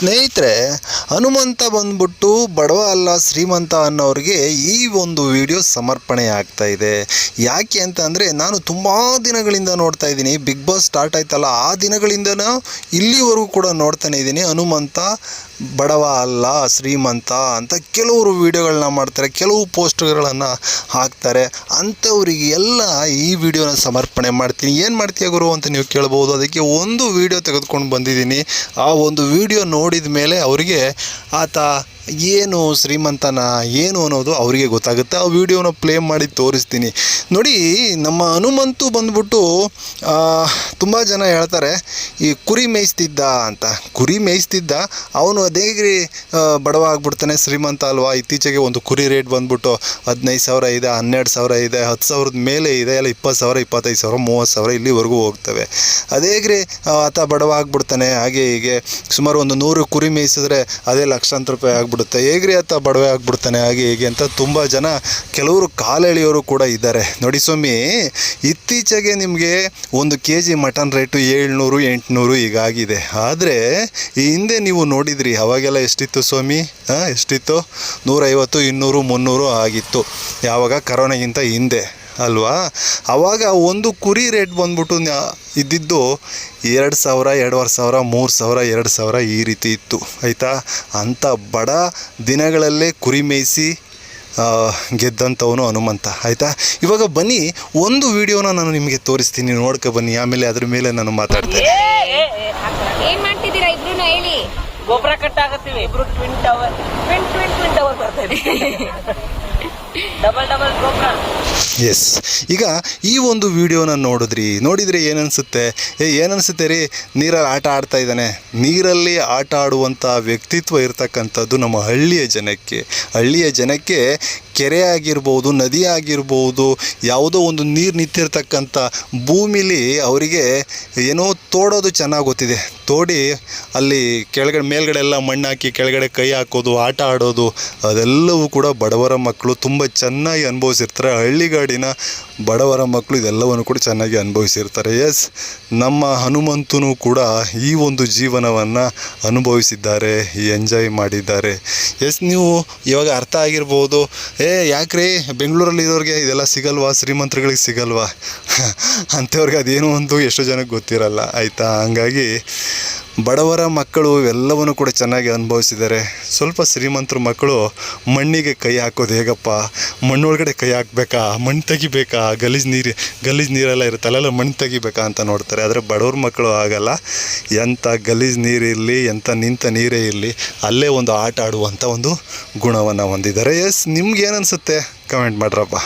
ಸ್ನೇಹಿತರೆ ಹನುಮಂತ ಬಂದ್ಬಿಟ್ಟು ಬಡವ ಅಲ್ಲ ಶ್ರೀಮಂತ ಅನ್ನೋರಿಗೆ ಈ ಒಂದು ವಿಡಿಯೋ ಸಮರ್ಪಣೆ ಆಗ್ತಾ ಇದೆ. ಯಾಕೆ ಅಂತ ಅಂದರೆ ನಾನು ತುಂಬ ದಿನಗಳಿಂದ ನೋಡ್ತಾ ಇದ್ದೀನಿ. ಬಿಗ್ ಬಾಸ್ ಸ್ಟಾರ್ಟ್ ಆಯ್ತಲ್ಲ, ಆ ದಿನಗಳಿಂದ ಇಲ್ಲಿವರೆಗೂ ಕೂಡ ನೋಡ್ತಾನೆ ಇದ್ದೀನಿ. ಹನುಮಂತ ಬಡವ ಅಲ್ಲ ಶ್ರೀಮಂತ ಅಂತ ಕೆಲವರು ವಿಡಿಯೋಗಳನ್ನ ಮಾಡ್ತಾರೆ, ಕೆಲವು ಪೋಸ್ಟ್ಗಳನ್ನು ಹಾಕ್ತಾರೆ. ಅಂಥವ್ರಿಗೆ ಎಲ್ಲ ಈ ವಿಡಿಯೋನ ಸಮರ್ಪಣೆ ಮಾಡ್ತೀನಿ. ಏನು ಮಾಡ್ತೀಯ ಗುರು ಅಂತ ನೀವು ಕೇಳ್ಬೋದು. ಅದಕ್ಕೆ ಒಂದು ವಿಡಿಯೋ ತೆಗೆದುಕೊಂಡು ಬಂದಿದ್ದೀನಿ. ಆ ಒಂದು ವಿಡಿಯೋ ನೋಡಿದ ಮೇಲೆ ಅವರಿಗೆ ಆತ ಏನು ಶ್ರೀಮಂತನ ಏನು ಅನ್ನೋದು ಅವರಿಗೆ ಗೊತ್ತಾಗುತ್ತೆ. ಆ ವಿಡಿಯೋನ ಪ್ಲೇ ಮಾಡಿ ತೋರಿಸ್ತೀನಿ. ನೋಡಿ, ನಮ್ಮ ಹನುಮಂತು ಬಂದ್ಬಿಟ್ಟು ತುಂಬ ಜನ ಹೇಳ್ತಾರೆ ಈ ಕುರಿ ಮೇಯಿಸ್ತಿದ್ದ ಅಂತ. ಕುರಿ ಮೇಯಿಸ್ತಿದ್ದ, ಅವನು ಅದೇಗ್ರಿ ಬಡವ ಆಗ್ಬಿಡ್ತಾನೆ ಶ್ರೀಮಂತ ಅಲ್ವಾ? ಇತ್ತೀಚೆಗೆ ಒಂದು ಕುರಿ ರೇಟ್ ಬಂದ್ಬಿಟ್ಟು ಹದಿನೈದು ಸಾವಿರ ಇದೆ, ಹನ್ನೆರಡು ಸಾವಿರ ಇದೆ, ಹತ್ತು ಸಾವಿರದ ಮೇಲೆ ಇದೆ, ಎಲ್ಲ ಇಪ್ಪತ್ತು ಸಾವಿರ, ಇಪ್ಪತ್ತೈದು ಸಾವಿರ, ಮೂವತ್ತು ಸಾವಿರ ಇಲ್ಲಿವರೆಗೂ ಹೋಗ್ತವೆ. ಅದೇಗ್ರಿ ಆತ ಬಡವ ಆಗ್ಬಿಡ್ತಾನೆ ಹಾಗೆ ಹೀಗೆ ಸುಮಾರು ಒಂದು ನೂರು ಕುರಿ ಮೇಯಿಸಿದ್ರೆ ಅದೇ ಲಕ್ಷಾಂತರ ರೂಪಾಯಿ ಆಗ್ಬಿಡುತ್ತೆ. ಹೇಗ್ರಿ ಆತ ಬಡವೆ ಆಗ್ಬಿಡ್ತಾನೆ, ಹಾಗೆ ಹೀಗೆ ಅಂತ ತುಂಬ ಜನ ಕೆಲವರು ಕಾಲೆಳೆಯೋರು ಕೂಡ ಇದ್ದಾರೆ. ನೋಡಿ ಸ್ವಾಮಿ, ಇತ್ತೀಚೆಗೆ ನಿಮಗೆ ಒಂದು ಕೆ ಜಿ ಮಟನ್ ರೇಟು ಏಳ್ನೂರು ಎಂಟುನೂರು ಈಗಾಗಿದೆ ಆದರೆ, ಈ ಹಿಂದೆ ನೀವು ನೋಡಿದ್ರಿ, ಅವಾಗೆಲ್ಲ ಎಷ್ಟಿತ್ತು ಸ್ವಾಮಿ? ಹಾಂ ಎಷ್ಟಿತ್ತು? ನೂರೈವತ್ತು, ಇನ್ನೂರು, ಮುನ್ನೂರು ಆಗಿತ್ತು. ಯಾವಾಗ? ಕರೋನಾಗಿಂತ ಹಿಂದೆ, ಅಲ್ವಾ? ಆವಾಗ ಒಂದು ಕುರಿ ರೇಟ್ ಬಂದ್ಬಿಟ್ಟು ಇದ್ದಿದ್ದು ಎರಡು ಸಾವಿರ, ಎರಡೂವರೆ ಸಾವಿರ, ಮೂರು ಸಾವಿರ, ಎರಡು ಸಾವಿರ ಈ ರೀತಿ ಇತ್ತು. ಆಯಿತಾ? ಅಂಥ ಬಡ ದಿನಗಳಲ್ಲೇ ಕುರಿ ಮೇಯಿಸಿ ಗೆದ್ದಂಥವನು ಹನುಮಂತ. ಆಯಿತಾ? ಇವಾಗ ಬನ್ನಿ ಒಂದು ವಿಡಿಯೋನ ನಾನು ನಿಮಗೆ ತೋರಿಸ್ತೀನಿ. ನೋಡ್ಕೊ ಬನ್ನಿ ಆಮೇಲೆ ಅದ್ರ ಮೇಲೆ ನಾನು ಮಾತಾಡ್ತೇನೆ. ಏನ್ ಮಾಡ್ತಿದ್ದೀರಾ ಇಬ್ರು ಹೇಳಿ? ಗೊಬ್ಬರ ಕಟ್ ಆಗತ್ತೀವಿ ಇಬ್ರು twin tower twin twin twin tower ಬರ್ತಾ ಎಸ್ ಈಗ ಈ ಒಂದು ವಿಡಿಯೋನ ನೋಡಿದ್ರಿ, ನೋಡಿದರೆ ಏನನ್ಸುತ್ತೆ? ಏ, ಏನನ್ಸುತ್ತೆ ರೀ? ನೀರಲ್ಲಿ ಆಟ ಆಡ್ತಾ ಇದ್ದಾನೆ. ನೀರಲ್ಲಿ ಆಟ ಆಡುವಂಥ ವ್ಯಕ್ತಿತ್ವ ಇರ್ತಕ್ಕಂಥದ್ದು ನಮ್ಮ ಹಳ್ಳಿಯ ಜನಕ್ಕೆ. ಹಳ್ಳಿಯ ಜನಕ್ಕೆ ಕೆರೆ ಆಗಿರ್ಬೋದು ನದಿ ಆಗಿರ್ಬೋದು ಯಾವುದೋ ಒಂದು ನೀರು ನಿಂತಿರ್ತಕ್ಕಂಥ ಭೂಮಿಲಿ ಅವರಿಗೆ ಏನೋ ತೋಡೋದು ಚೆನ್ನಾಗಿ ಗೊತ್ತಿದೆ. ತೋಡಿ ಅಲ್ಲಿ ಕೆಳಗಡೆ ಮೇಲ್ಗಡೆ ಎಲ್ಲ ಹಾಕಿ ಕೆಳಗಡೆ ಕೈ ಹಾಕೋದು, ಆಟ ಆಡೋದು, ಅದೆಲ್ಲವೂ ಕೂಡ ಬಡವರ ಮಕ್ಕಳು ತುಂಬ ಚೆನ್ನಾಗಿ ಅನುಭವಿಸಿರ್ತಾರೆ. ಹಳ್ಳಿಗಾಡಿನ ಬಡವರ ಮಕ್ಕಳು ಇದೆಲ್ಲವನ್ನು ಕೂಡ ಚೆನ್ನಾಗಿ ಅನುಭವಿಸಿರ್ತಾರೆ. ಎಸ್ ನಮ್ಮ ಹನುಮಂತನು ಕೂಡ ಈ ಒಂದು ಜೀವನವನ್ನು ಅನುಭವಿಸಿದ್ದಾರೆ ಎಂಜಾಯ್ ಮಾಡಿದ್ದಾರೆ. ಎಸ್ ನೀವು ಇವಾಗ ಅರ್ಥ ಆಗಿರ್ಬೋದು. ಏ, ಯಾಕ್ರಿ ಬೆಂಗಳೂರಲ್ಲಿ ಇರೋರಿಗೆ ಇದೆಲ್ಲ ಸಿಗಲ್ವಾ? ಶ್ರೀಮಂತರುಗಳಿಗೆ ಸಿಗಲ್ವಾ? ಅಂಥವ್ರಿಗೆ ಅದೇನು ಒಂದು ಎಷ್ಟೋ ಜನಕ್ಕೆ ಗೊತ್ತಿರಲ್ಲ, ಆಯಿತಾ? ಹಂಗಾಗಿ ಬಡವರ ಮಕ್ಕಳು ಇವೆಲ್ಲವನ್ನು ಕೂಡ ಚೆನ್ನಾಗಿ ಅನುಭವಿಸಿದ್ದಾರೆ. ಸ್ವಲ್ಪ ಶ್ರೀಮಂತರ ಮಕ್ಕಳು ಮಣ್ಣಿಗೆ ಕೈ ಹಾಕೋದು ಹೇಗಪ್ಪ? ಮಣ್ಣೊಳಗಡೆ ಕೈ ಹಾಕ್ಬೇಕಾ? ಮಣ್ಣು ತೆಗಿಬೇಕಾ? ಗಲೀಜು ನೀರು, ಗಲೀಜು ನೀರೆಲ್ಲ ಇರುತ್ತಲ್ಲ ಮಣ್ಣು ತೆಗಿಬೇಕಾ ಅಂತ ನೋಡ್ತಾರೆ. ಆದರೆ ಬಡವ್ರ ಮಕ್ಕಳು ಆಗಲ್ಲ ಎಂಥ ಗಲೀಜು ನೀರಿರಲಿ ಎಂಥ ನಿಂತ ನೀರೇ ಇರಲಿ, ಅಲ್ಲೇ ಒಂದು ಆಟ ಆಡುವಂಥ ಒಂದು ಗುಣವನ್ನು ಹೊಂದಿದ್ದಾರೆ. ಎಸ್ ನಿಮ್ಗೆ ಅನಿಸುತ್ತೆ? ಕಮೆಂಟ್ ಮಾಡ್ರಪ್ಪ.